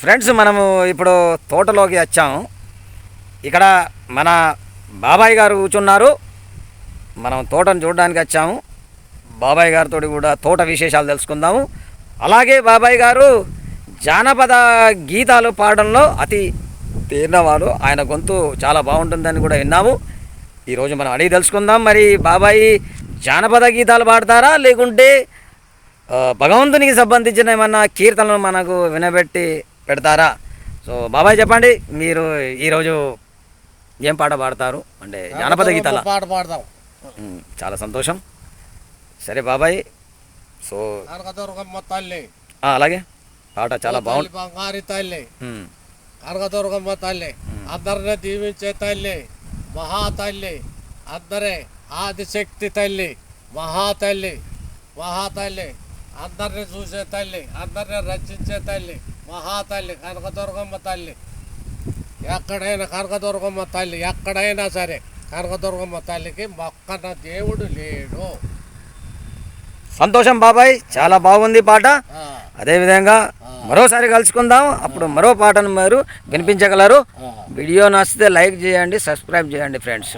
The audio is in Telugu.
ఫ్రెండ్స్ మనము ఇప్పుడు తోటలోకి వచ్చాము. ఇక్కడ మన బాబాయ్ గారు కూర్చున్నారు. మనం తోటను చూడడానికి వచ్చాము. బాబాయ్ గారితో కూడా తోట విశేషాలు తెలుసుకుందాము. అలాగే బాబాయ్ గారు జానపద గీతాలు పాడడంలో అతి తీర్నవారు ఆయన గొంతు చాలా బాగుంటుందని కూడా విన్నాము. ఈరోజు మనం అడిగి తెలుసుకుందాం. మరి బాబాయి జానపద గీతాలు పాడతారా? లేకుంటే భగవంతునికి సంబంధించిన ఏమన్నా కీర్తనలు మనకు వినబెట్టి పెడతారా? సో బాబాయ్ చెప్పండి మీరు ఈరోజు ఏం పాట పాడతారు? అంటే జానపద గీతాల. పాట పాడదాం. చాలా సంతోషం. సరే బాబాయ్ సో అలాగే. పాట చాలా బాగుంది తల్లి బంగారి తల్లి. ఉమ్, కనకదుర్గమ్మ తల్లి. అందరిని దీవించే తల్లి. మహా తల్లి. అందరే ఆదిశక్తి తల్లి. మహా తల్లి. మహా తల్లి. అందరిని చూసే తల్లి. అందరిని రక్షించే తల్లి. మహా తల్లి కనకదుర్గమ్మ తల్లి. ఎక్కడైనా కనకదుర్గమ్మ తల్లి ఎక్కడైనా సరే కనకదుర్గమ్మ తల్లికి మొక్కన దేవుడు లేడు. సంతోషం బాబాయ్ చాలా బాగుంది పాట. అదేవిధంగా మరోసారి కలుసుకుందాం. అప్పుడు మరో పాటను మీరు వినిపించగలరు. వీడియో నచ్చితే లైక్ చేయండి సబ్స్క్రైబ్ చేయండి ఫ్రెండ్స్.